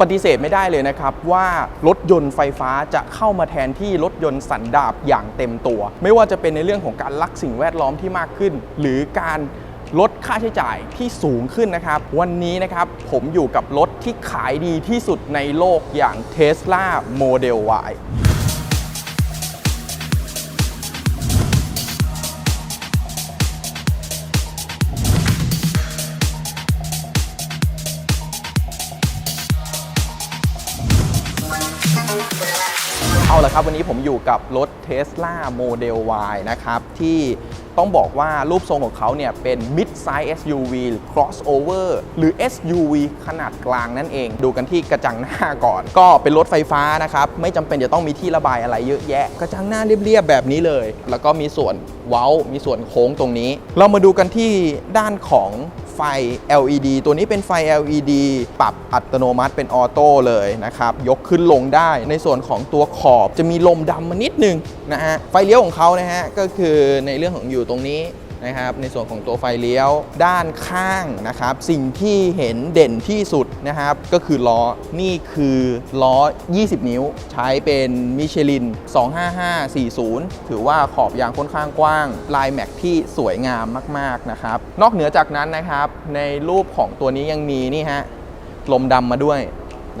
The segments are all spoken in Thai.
ปฏิเสธไม่ได้เลยนะครับว่ารถยนต์ไฟฟ้าจะเข้ามาแทนที่รถยนต์สันดาปอย่างเต็มตัว ไม่ว่าจะเป็นในเรื่องของการรักสิ่งแวดล้อมที่มากขึ้น หรือการลดค่าใช้จ่ายที่สูงขึ้นนะครับ วันนี้นะครับผมอยู่กับรถที่ขายดีที่สุดในโลกอย่าง Tesla Model Y ครับ วันนี้ผมอยู่กับรถ Tesla Model Y นะครับ ที่ต้องบอกว่ารูปทรงของเขาเนี่ยเป็น mid size SUV หรือ crossover หรือ SUV ขนาดกลางนั่นเอง ดูกันที่กระจังหน้าก่อน ก็เป็นรถไฟฟ้านะครับ ไม่จำเป็นจะต้องมีที่ระบายอะไรเยอะแยะ กระจังหน้าเรียบๆแบบนี้เลย แล้วก็มีส่วน เว้า มีส่วนโค้งตรงนี้ เรามาดูกันที่ด้านของไฟ LED ตัวนี้เป็นไฟ LED ปรับอัตโนมัติเป็นออโต้เลยนะครับ ยกขึ้นลงได้ ในส่วนของตัวขอบจะมีลมดำมานิดนึงนะฮะ ไฟเลี้ยวของเขานะฮะ ก็คือในเรื่องของอยู่ตรงนี้ นะครับในส่วนของตัวไฟเลี้ยวด้านข้างนะครับ สิ่งที่เห็นเด่นที่สุดนะครับ ก็คือล้อนี่คือล้อ 20 นิ้ว ใช้เป็นมิชลิน 25540 ถือว่าขอบยางค่อนข้างกว้าง ลายแม็กที่สวยงามมาก ๆ นะครับ นอกเหนือจากนั้นนะครับ ในรูปของตัวนี้ยังมีนี่ฮะลมดำมาด้วย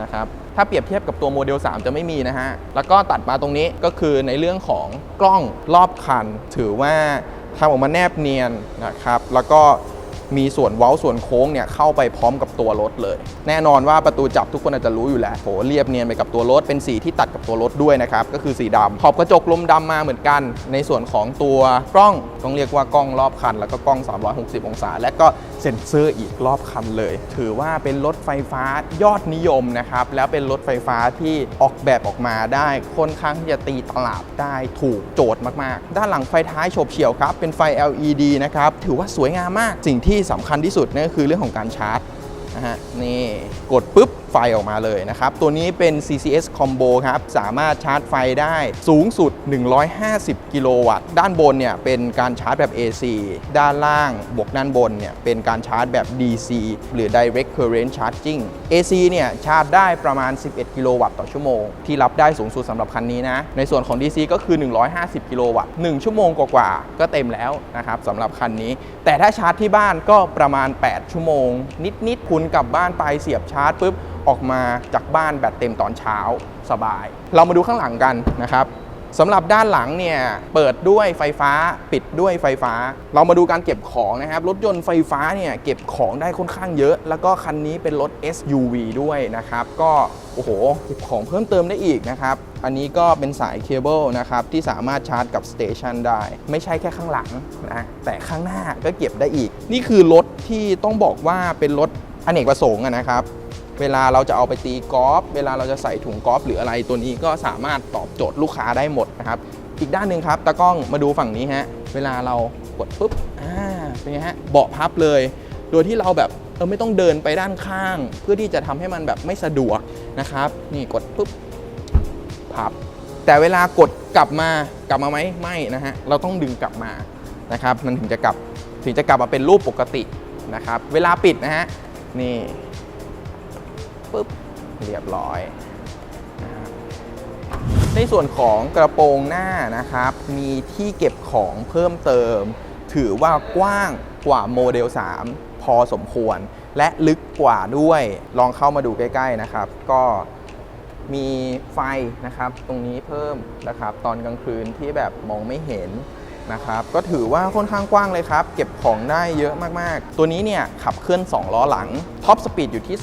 นะครับถ้าเปรียบเทียบกับตัวโมเดล 3 จะไม่มีนะฮะ แล้วก็ตัดมาตรงนี้ก็คือในเรื่องของกล้องรอบคัน ถือว่า ทำออกมาแนบเนียนนะครับ แล้วก็ มีส่วนเว้าส่วนโค้งเนี่ยเข้าไปพร้อมกับตัวรถเลย แน่นอนว่าประตูจับทุกคนอาจจะรู้อยู่แล้วโหเรียบเนียนไปกับตัวรถเป็นสีที่ตัดกับตัวรถด้วยนะครับก็คือสีดำขอบกระจกลมดำมาเหมือนกัน ในส่วนของตัวกล้องต้องเรียกว่ากล้องรอบคัน แล้วก็กล้อง 360 องศา และก็เซ็นเซอร์อีกรอบคันเลย ถือว่าเป็นรถไฟฟ้ายอดนิยมนะครับแล้วเป็นรถไฟฟ้าที่ออกแบบออกมาได้ค่อนข้างที่จะตีตลาดได้ถูกโจทย์มากๆ ด้านหลังไฟท้ายโฉบเฉี่ยวครับเป็นไฟ LED นะครับถือว่าสวยงามมากสิ่งที่ที่สำคัญที่สุดนั่นก็คือเรื่องของการชาร์จ นะฮะนี่กดปุ๊บไฟออกมาเลยนะครับ ตัวนี้เป็น CCS Combo ครับ สามารถชาร์จไฟได้สูงสุด 150 กิโลวัตต์ ด้านบนเนี่ยเป็นการชาร์จแบบ AC ด้านล่างบวกด้านบนเนี่ยเป็นการชาร์จแบบ DC หรือ Direct Current Charging AC เนี่ยชาร์จได้ประมาณ 11 กิโลวัตต์ต่อชั่วโมง ที่รับได้สูงสุดสำหรับคันนี้นะ ในส่วนของ DC ก็คือ 150 กิโลวัตต์ 1 ชั่วโมงกว่าๆก็เต็มแล้วนะครับสำหรับคันนี้ แต่ถ้าชาร์จที่บ้านก็ประมาณ 8 ชั่วโมง นิดๆคุณกลับบ้านไปเสียบชาร์จปุ๊บออกมาจากบ้านแบตเต็มตอนเช้าสบาย เรามาดูข้างหลังกันนะครับสำหรับด้านหลังเนี่ยเปิดด้วยไฟฟ้าปิดด้วยไฟฟ้า เรามาดูการเก็บของนะครับ รถยนต์ไฟฟ้าเนี่ยเก็บของได้ค่อนข้างเยอะ แล้วก็คันนี้เป็นรถ SUV ด้วยนะครับ ก็โอ้โหเก็บของเพิ่มเติมได้อีกนะครับ อันนี้ก็เป็นสายเคเบิลนะครับ ที่สามารถชาร์จกับสเตชันได้ ไม่ใช่แค่ข้างหลังนะแต่ข้างหน้าก็เก็บได้อีก นี่คือรถที่ต้องบอกว่าเป็นรถ อเนกประสงค์นะครับ เวลาเราจะเอาไปตีกอล์ฟเวลาเราจะใส่ถุงกอล์ฟหรืออะไรตัวนี้ก็สามารถตอบโจทย์ลูกค้าได้หมดนะครับ อีกด้านหนึ่งครับตากล้องมาดูฝั่งนี้ฮะเวลาเรากดปุ๊บอ่าเป็นไงฮะเบาะพับเลย โดยที่เราแบบเออไม่ต้องเดินไปด้านข้าง เพื่อที่จะทำให้มันแบบไม่สะดวกนะครับ นี่กดปุ๊บพับ แต่เวลากดกลับมากลับมาไหมไม่นะฮะเราต้องดึงกลับมานะครับ มันถึงจะกลับถึงจะกลับมาเป็นรูปปกตินะครับ เวลาปิดนะฮะ นี่ปุ๊บเรียบร้อยในส่วนของกระโปรงหน้านะครับ มีที่เก็บของเพิ่มเติม ถือว่ากว้างกว่าโมเดล 3 พอสมควร และลึกกว่าด้วย ลองเข้ามาดูใกล้ๆนะครับ ก็มีไฟนะครับ ตรงนี้เพิ่มนะครับ ตอนกลางคืนที่แบบมองไม่เห็น นะครับก็ถือว่าค่อนข้างกว้างเลยครับ เก็บของได้เยอะมากๆ ตัวนี้เนี่ยขับเคลื่อน 2 ล้อหลังท็อปสปีดอยู่ที่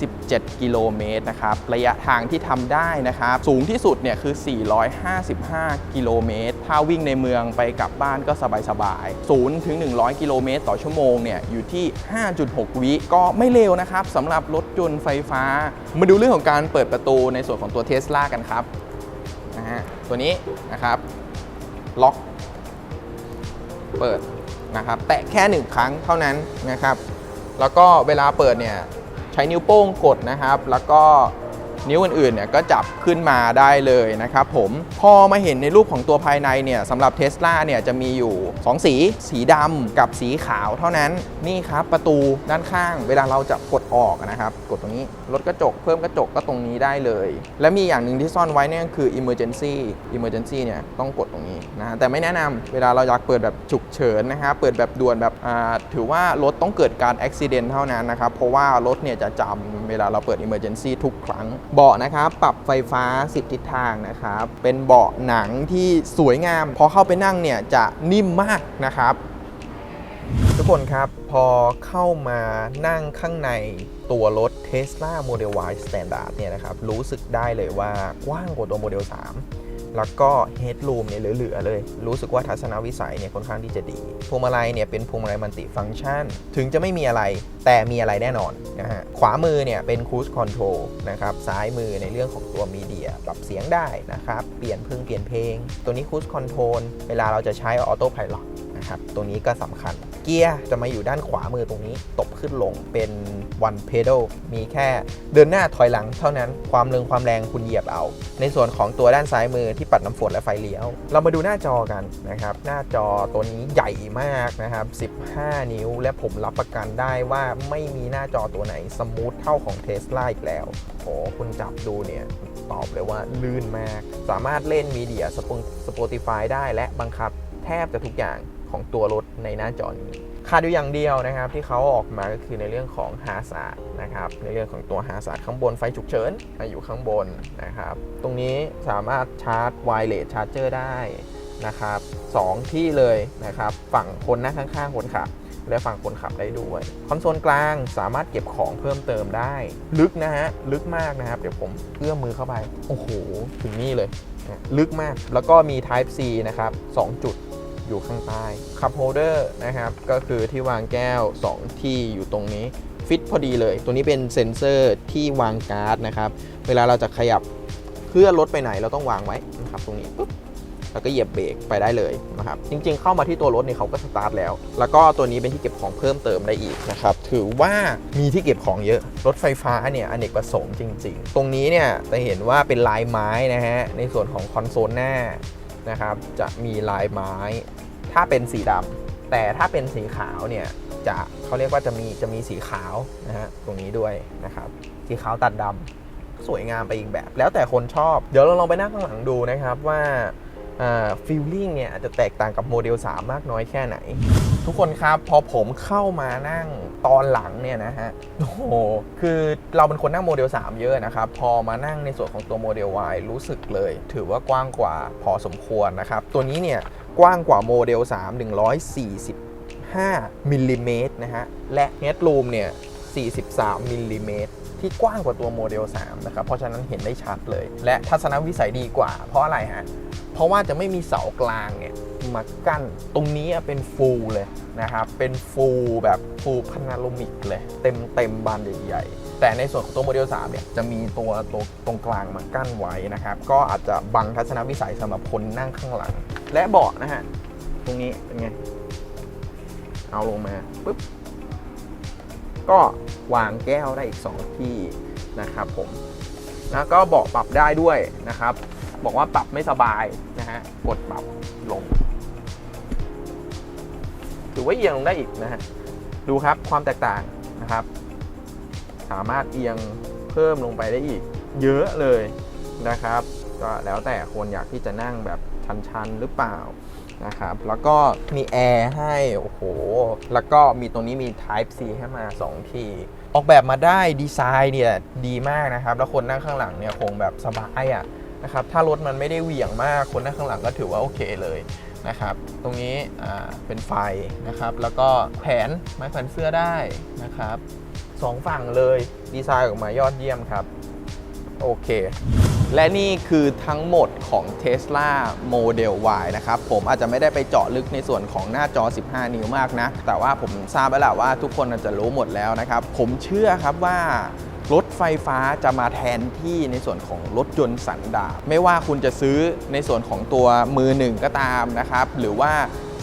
217 กิโลเมตรนะครับระยะทางที่ทำได้นะครับ สูงที่สุดเนี่ยคือ 455 กิโลเมตร ถ้าวิ่งในเมืองไปกลับบ้านก็สบายๆ0ถึง 100 กิโลเมตรต่อชั่วโมงเนี่ยอยู่ที่ 5.6 วิก็ไม่เร็วนะครับสำหรับรถยนต์ไฟฟ้า มาดูเรื่องของการเปิดประตูในส่วนของตัวเทสลากันครับนะฮะตัวนี้นะครับล็อก เปิดนะครับ แตะแค่หนึ่งครั้งเท่านั้นนะครับ แล้วก็เวลาเปิดเนี่ยใช้นิ้วโป้งกดนะครับ แล้วก็ นิ้วอื่นๆเนี่ยก็จับขึ้นมาได้เลยนะครับผมพอมาเห็นในรูปของตัวภายในเนี่ยสำหรับเทสลาเนี่ยจะมีอยู่ 2 สี สีดำกับสีขาวเท่านั้นนี่ครับประตูด้านข้าง เวลาเราจะกดออกนะครับกดตรงนี้ลดกระจกเพิ่มกระจกก็ตรงนี้ได้เลย และมีอย่างหนึ่งที่ซ่อนไว้เนี่ยคือ emergency emergency เนี่ยต้องกดตรงนี้นะแต่ไม่แนะนำเวลาเราอยากเปิดแบบฉุกเฉินนะครับเปิดแบบด่วนแบบถือว่ารถต้องเกิดการอุบิเหตุเท่านั้นนะครับเพราะว่ารถเนี่ยจะจำ เวลาเราเปิด emergency ทุกครั้ง เบาะนะครับปรับไฟฟ้า 10 ทิศทางนะครับเป็นเบาะหนังที่สวยงาม พอเข้าไปนั่งเนี่ยจะนิ่มมากนะครับ ทุกคนครับพอเข้ามานั่งข้างในตัวรถ Tesla Model Y Standard เนี่ยนะครับรู้สึกได้เลยว่ากว้างกว่าตัว Model 3 แล้วก็ Headroom เนี่ยเหลือๆเลย รู้สึกว่าทัศนวิสัยเนี่ยค่อนข้างที่จะดี พวงมาลัยเนี่ยเป็นพวงมาลัยมัลติฟังก์ชัน ถึงจะไม่มีอะไรแต่มีอะไรแน่นอนนะฮะ ขวามือเนี่ยเป็น Cruise Control นะครับ ซ้ายมือในเรื่องของตัวมีเดีย ปรับเสียงได้นะครับ เปลี่ยนเพลงเปลี่ยนเพลง ตัวนี้ Cruise Control เวลาเราจะใช้ออโต้พายロ นะครับ ตัวนี้ก็สำคัญ เกียร์จะมาอยู่ด้านขวามือตรงนี้ ตบขึ้นลงเป็น one pedal มีแค่เดินหน้าถอยหลังเท่านั้น ความเร็งความแรงคุณเหยียบเอา ในส่วนของตัวด้านซ้ายมือที่ปัดน้ำฝนและไฟเลี้ยว เรามาดูหน้าจอกันนะครับ หน้าจอตัวนี้ใหญ่มากนะครับ 15 นิ้ว และผมรับประกันได้ว่าไม่มีหน้าจอตัวไหนสมูทเท่าของ Tesla อีกแล้วโอ้คุณจับดูเนี่ยตอบเลยว่าลื่นมาก สามารถเล่นมีเดีย Spotify ได้และบังคับแทบจะทุกอย่าง ของตัวรถในหน้าจอนี้ขาดอยู่อย่างเดียวนะครับ ที่เขาออกมาก็คือในเรื่องของฮาสาดนะครับ ในเรื่องของตัวฮาสาดข้างบนไฟฉุกเฉินมาอยู่ข้างบนนะครับ ตรงนี้สามารถชาร์จไวเลสชาร์จเจอร์ได้นะครับสองที่เลยนะครับ ฝั่งคนนั่งข้างๆคนขับและฝั่งคนขับได้ด้วย คอนโซลกลางสามารถเก็บของเพิ่มเติมได้ ลึกนะฮะ ลึกมากนะครับ เดี๋ยวผมเอื้อมมือเข้าไป โอ้โห ถึงนี่เลย ลึกมาก แล้วก็มี Type C นะครับ 2 จุด อยู่ข้างใต้คัพโฮเดอร์นะครับก็คือที่วางแก้ว 2 ที่อยู่ตรงนี้ฟิตพอดีเลย ตัวนี้เป็นเซ็นเซอร์ที่วางการ์ดนะครับเวลาเราจะขยับเคลื่อนรถไปไหนเราต้องวางไว้นะครับตรงนี้ปุ๊บแล้วก็เหยียบเบรกไปได้เลยนะครับ จริงๆ เข้ามาที่ตัวรถเนี่ยเขาก็สตาร์ทแล้ว แล้วก็ตัวนี้เป็นที่เก็บของเพิ่มเติมได้อีกนะครับ ถือว่ามีที่เก็บของเยอะ รถไฟฟ้าเนี่ยอเนกประสงค์จริง ๆ ตรงนี้เนี่ยจะเห็นว่าเป็นลายไม้นะฮะ ในส่วนของคอนโซลหน้า นะครับ จะมีลายไม้ ถ้าเป็นสีดำแต่ถ้าเป็นสีขาวเนี่ยจะเขาเรียกว่าจะมีจะมีสีขาวนะฮะตรงนี้ด้วยนะครับ สีขาวตัดดำสวยงามไปอีกแบบ แล้วแต่คนชอบ เดี๋ยวเราลองไปนั่งข้างหลังดูนะครับว่า ฟีลลิ่งเนี่ยจะแตกต่างกับโมเดล 3 มากน้อยแค่ไหน ทุกคนครับพอผมเข้ามานั่งตอนหลังเนี่ยนะฮะโอ้โหคือเราเป็นคนนั่งโมเดล 3 เยอะนะครับ พอมานั่งในส่วนของตัวโมเดล Y รู้สึกเลย ถือว่ากว้างกว่าพอสมควรนะครับ ตัวนี้เนี่ยกว้างกว่าโมเดล 3 145มิลลิเมตรนะฮะ และ Headroom เนี่ย 43มิลลิเมตรที่กว้างกว่าตัวโมเดล 3 นะครับ เพราะฉะนั้นเห็นได้ชัดเลย และทัศนวิสัยดีกว่า เพราะอะไรฮะ เพราะว่าจะไม่มีเสากลางเนี่ยมากั้น ตรงนี้เป็นฟูลเลยนะครับ เป็นฟูลแบบฟูลพานาโรมิกเลย เต็มเต็มบานใหญ่ๆ แต่ในส่วนของตัวโมเดล 3 เนี่ย จะมีตัวตัวตรงกลางมากั้นไว้นะครับ ก็อาจจะบังทัศนวิสัยสำหรับคนนั่งข้างหลัง และเบาะนะฮะ ตรงนี้เป็นไง เอาลงมาปุ๊บ ก็วางแก้วได้อีก 2 ที่นะครับผมแล้วก็เบาะปรับได้ด้วยนะครับ บอกว่าปรับไม่สบายนะฮะกดปรับลง ถือว่าเอียงลงได้อีกนะฮะดูครับความแตกต่างนะครับ สามารถเอียงเพิ่มลงไปได้อีก เยอะเลยนะครับ ก็แล้วแต่คนอยากที่จะนั่งแบบชันๆหรือเปล่า นะครับ แล้วก็มีแอร์ให้ โอ้โห แล้วก็มีตรงนี้มี Type C ให้มา 2 ที่ ออกแบบมาได้ดีไซน์เนี่ยดีมากนะครับ แล้วคนนั่งข้างหลังเนี่ยคงแบบสบายอะนะครับ ถ้ารถมันไม่ได้เหวี่ยงมาก คนนั่งข้างหลังก็ถือว่าโอเคเลยนะครับ ตรงนี้เป็นไฟนะครับ แล้วก็แผนไม้แขวนเสื้อได้นะครับสองฝั่งเลยดีไซน์ออกมายอดเยี่ยมครับ โอเค และนี่คือทั้งหมดของ Tesla Model Y นะครับ ผมอาจจะไม่ได้ไปเจาะลึกในส่วนของหน้าจอ 15 นิ้วมากนะ แต่ว่าผมทราบแล้วแหละว่าทุกคนอาจจะรู้หมดแล้วนะครับ ผมเชื่อครับว่ารถไฟฟ้าจะมาแทนที่ในส่วนของรถยนต์สันดาปไม่ว่าคุณจะซื้อในส่วนของตัวมือหนึ่งก็ตามนะครับ หรือว่า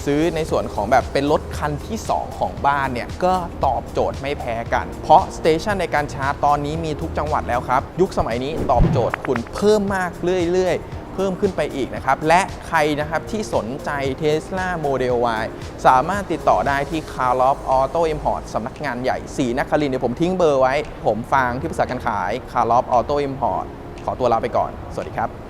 ซื้อในส่วนของแบบเป็นรถคันที่ 2 ของบ้านเนี่ย ก็ตอบโจทย์ไม่แพ้กัน เพราะสเตชันในการชาร์จตอนนี้มีทุกจังหวัดแล้วครับ ยุคสมัยนี้ตอบโจทย์คุณเพิ่มมากเรื่อยๆเพิ่มขึ้นไปอีกนะครับ และใครนะครับที่สนใจ Tesla Model Y สามารถติดต่อได้ที่ c a r l o f Auto Import สำนักงานใหญ่ศรีนครินทร์เดี๋ยวผมทิ้งเบอร์ไว้ ผมฟางที่ปรึกษาการขาย c a r l o f Auto Import ขอตัวลาไปก่อน สวัสดีครับ